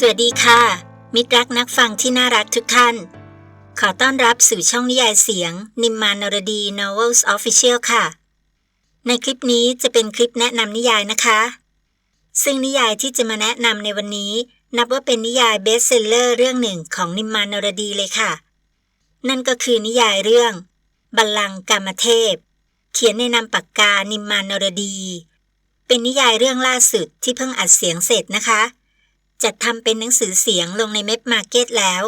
สวัสดีค่ะ มิตรรักนักฟังที่น่ารักทุกท่าน ขอต้อนรับสู่ช่องนิยายเสียง นิมมานนรดี Novels Official ค่ะ ในคลิปนี้จะเป็นคลิปแนะนำนิยายนะคะ ซึ่งนิยายที่จะมาแนะนำในวันนี้ นับว่าเป็นนิยายเบสเซลเลอร์เรื่องหนึ่งของนิมมานนรดีเลยค่ะ นั่นก็คือนิยายเรื่อง บัลลังก์กามเทพ เขียนในนามปากกานิมมานนรดี เป็นนิยายเรื่องล่าสุดที่เพิ่งอัดเสียงเสร็จนะคะ จัดทำเป็นหนังสือเสียงลงในเม็บมาร์เก็ตแล้ว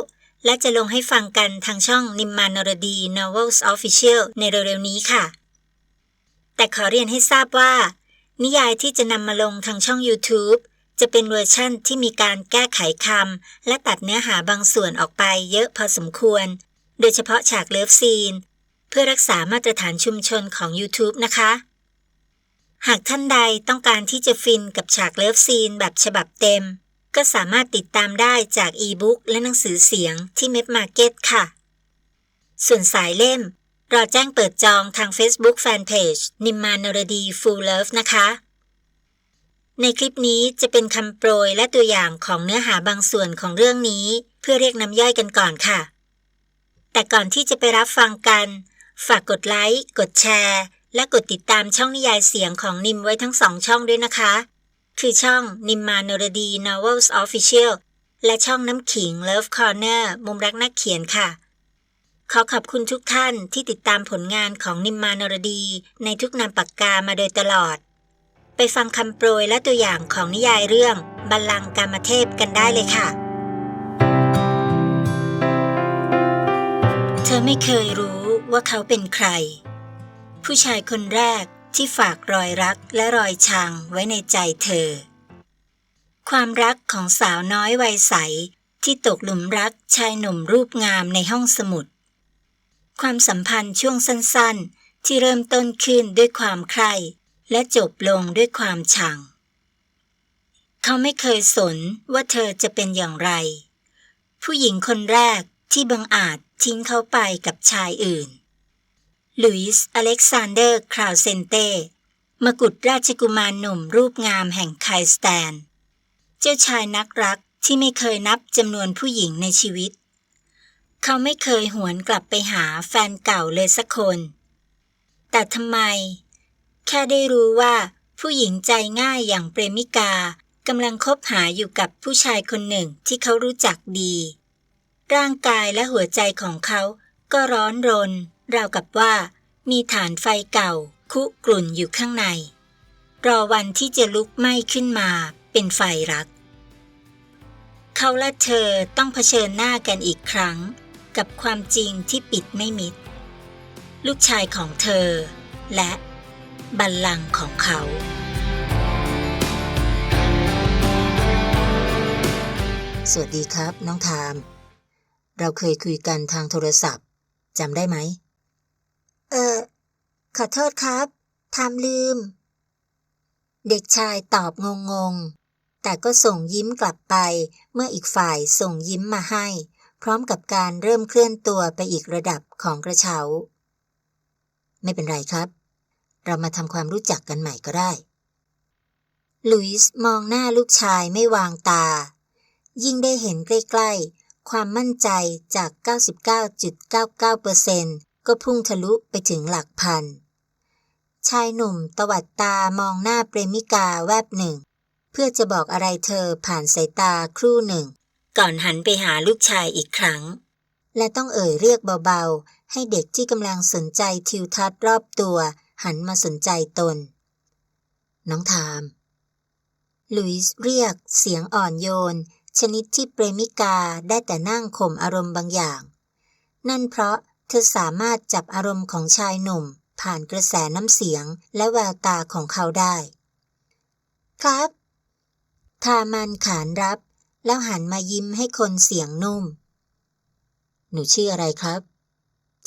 และจะลงให้ฟังกันทางช่องนิมมานรดี Novels Official ในเร็วๆนี้ค่ะ แต่ขอเรียนให้ทราบว่า นิยายที่จะนำมาลงทางช่อง YouTube จะเป็นเวอร์ชั่นที่มีการแก้ไขคำและตัดเนื้อหาบางส่วนออกไปเยอะพอสมควร โดยเฉพาะฉากเลิฟซีน เพื่อรักษามาตรฐานชุมชนของ YouTube นะคะ หากท่านใดต้องการที่จะฟินกับฉากเลิฟซีนแบบฉบับเต็ม ก็สามารถติดตามได้จากอีบุ๊กและหนังสือเสียงที่เม็ดมาร์เก็ตค่ะ ส่วนสายเล่มรอแจ้งเปิดจองทาง Facebook Fanpage นิมมานรดี Full Love นะคะ ในคลิปนี้จะเป็นคำโปรยและตัวอย่างของเนื้อหาบางส่วนของเรื่องนี้ เพื่อเรียกน้ำย่อยกันก่อนค่ะ แต่ก่อนที่จะไปรับฟังกัน ฝากกดไลค์ กดแชร์ และกดติดตามช่องนิยายเสียงของนิมไว้ทั้งสองช่องด้วยนะคะ คือช่องนิมมานรดี Novels Official และช่องน้ำขิง Love Corner มุมรักนักเขียนค่ะ ขอขอบคุณทุกท่านที่ติดตามผลงานของนิมมานรดี ในทุกนามปากกามาโดยตลอด ไปฟังคำโปรยและตัวอย่างของนิยายเรื่องบัลลังก์กามเทพกันได้เลยค่ะ เธอไม่เคยรู้ว่าเขาเป็นใคร ผู้ชายคนแรก ที่ฝากรอยรักและรอยชังไว้ในใจเธอ ความรักของสาวน้อยวัยใสที่ตกหลุมรักชายหนุ่มรูปงามในห้องสมุด ความสัมพันธ์ช่วงสั้นๆ ที่เริ่มต้นขึ้นด้วยความใคร่และจบลงด้วยความชัง เขาไม่เคยสนว่าเธอจะเป็นอย่างไร ผู้หญิงคนแรกที่บังอาจทิ้งเขาไปกับชายอื่น ลุยส์อเล็กซานเดอร์คราวเซนเต้มกุฎราชกุมารหนุ่มรูปงามแห่งไคสแตน เจ้าชายนักรักที่ไม่เคยนับจำนวนผู้หญิงในชีวิต เขาไม่เคยหวนกลับไปหาแฟนเก่าเลยสักคน แต่ทำไม แค่ได้รู้ว่าผู้หญิงใจง่ายอย่างเปรมิกากำลังคบหาอยู่กับผู้ชายคนหนึ่งที่เขารู้จักดี ร่างกายและหัวใจของเขาก็ร้อนรน ราวกับว่ามีฐานไฟเก่าคุกรุ่นอยู่ข้างใน รอวันที่จะลุกไหม้ขึ้นมาเป็นไฟรัก เขาและเธอต้องเผชิญหน้ากันอีกครั้ง กับความจริงที่ปิดไม่มิด ลูกชายของเธอ และบัลลังก์ของเขาสวัสดีครับ น้องทาม เราเคยคุยกันทางโทรศัพท์จำได้ไหม เออ ขอโทษครับทามลืม เด็กชายตอบงงงๆแต่ก็ส่งยิ้มกลับไป เมื่ออีกฝ่ายส่งยิ้มมาให้ พร้อมกับการเริ่มเคลื่อนตัวไปอีกระดับของกระเช้า ไม่เป็นไรครับ เรามาทำความรู้จักกันใหม่ก็ได้ ลุยส์มองหน้าลูกชายไม่วางตา ยิ่งได้เห็นใกล้ ๆ ความมั่นใจจาก 99.99% ก็พุ่งทะลุไปถึงหลักพัน ชายหนุ่มตวัดตามองหน้าเปรมิกาแวบหนึ่ง เพื่อจะบอกอะไรเธอผ่านสายตาครู่หนึ่ง ก่อนหันไปหาลูกชายอีกครั้ง และต้องเอ่ยเรียกเบาๆ ให้เด็กที่กำลังสนใจทิวทัศน์รอบตัว หันมาสนใจตน น้องทามลุยส์เรียกเสียงอ่อนโยน ชนิดที่เปรมิกาได้แต่นั่งข่มอารมณ์บางอย่าง นั่นเพราะ เธอสามารถจับอารมณ์ของชายหนุ่ม ผ่านกระแสน้ำเสียงและแววตาของเขาได้ ครับทามันขานรับ แล้วหันมายิ้มให้คนเสียงนุ่ม หนูชื่ออะไรครับ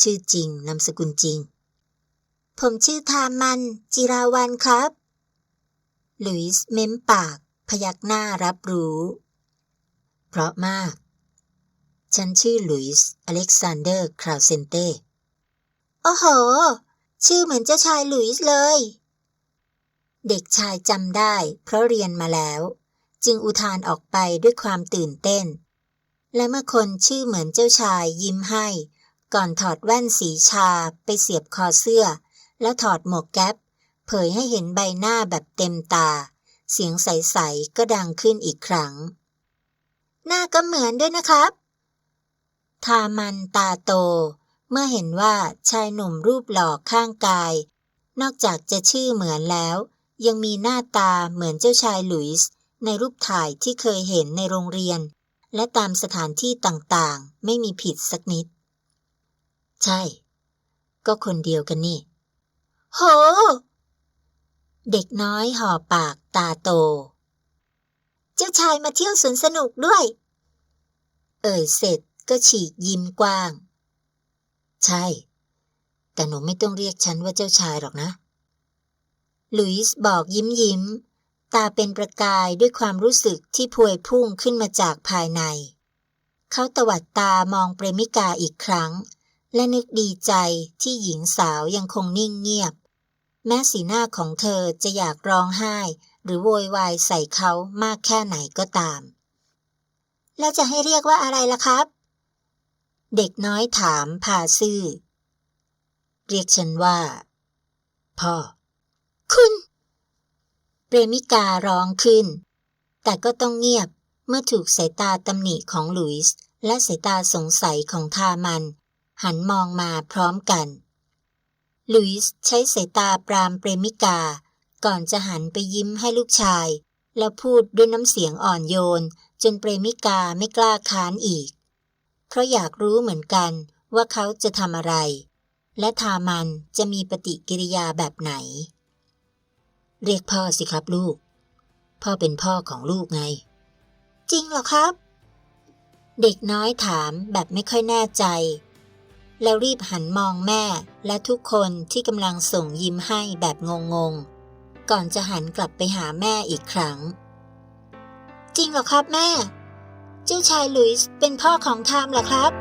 ชื่อจริงนามสกุลจริง ผมชื่อทามัน จิราวันครับลุยส์เม้มปาก พยักหน้ารับรู้ เพราะมาก ฉันชื่อลุยส์อเล็กซานเดอร์คราวเซนเต้โอ้โห ชื่อเหมือนเจ้าชายลุยส์เลย เด็กชายจำได้ เพราะเรียนมาแล้ว จึงอุทานออกไปด้วยความตื่นเต้น และเมื่อคนชื่อเหมือนเจ้าชายยิ้มให้ ก่อนถอดแว่นสีชาไปเสียบคอเสื้อ แล้วถอดหมวกแก๊ปเผยให้เห็นใบหน้าแบบเต็มตา เสียงใส ๆ ก็ดังขึ้นอีกครั้ง หน้าก็เหมือนด้วยนะครับ ทามันตาโต เมื่อเห็นว่าชายหนุ่มรูปหล่อข้างกาย นอกจากจะชื่อเหมือนแล้ว ยังมีหน้าตาเหมือนเจ้าชายหลุยส์ในรูปถ่ายที่เคยเห็นในโรงเรียน และตามสถานที่ต่างๆ ไม่มีผิดสักนิด ใช่ ก็คนเดียวกันนี่ โห เด็กน้อยห่อปากตาโต เจ้าชายมาเที่ยวสวนสนุกด้วย เอ่ยเสร็จ ก็ฉีกยิ้มกว้าง ใช่ แต่หนูไม่ต้องเรียกฉันว่าเจ้าชายหรอกนะ ลุยส์บอกยิ้มยิ้ม ตาเป็นประกายด้วยความรู้สึกที่พวยพุ่งขึ้นมาจากภายใน เขาตวัดตามองเปรมิกาอีกครั้ง และนึกดีใจที่หญิงสาวยังคงนิ่งเงียบ แม้สีหน้าของเธอจะอยากร้องไห้ หรือโวยวายใส่เขามากแค่ไหนก็ตามแล้วจะให้เรียกว่าอะไรล่ะครับ เด็กน้อยถามพาซื่อ เรียกฉันว่า พ่อ คุณเปรมิการ้องขึ้น แต่ก็ต้องเงียบเมื่อถูกสายตาตำหนิของหลุยส์และสายตาสงสัยของทามัน หันมองมาพร้อมกัน หลุยส์ใช้สายตาปรามเปรมิกา ก่อนจะหันไปยิ้มให้ลูกชาย แล้วพูดด้วยน้ำเสียงอ่อนโยน จนเปรมิกาไม่กล้าค้านอีก เพราะอยากรู้เหมือนกันว่าเขาจะทำอะไร และทามันจะมีปฏิกิริยาแบบไหน เรียกพ่อสิครับลูก พ่อเป็นพ่อของลูกไง จริงเหรอครับ เด็กน้อยถามแบบไม่ค่อยแน่ใจ แล้วรีบหันมองแม่และทุกคนที่กำลังส่งยิ้มให้แบบงงๆ ก่อนจะหันกลับไปหาแม่อีกครั้ง จริงเหรอครับแม่ เจ้าชายหลุยส์เป็นพ่อของไทม์เหรอครับ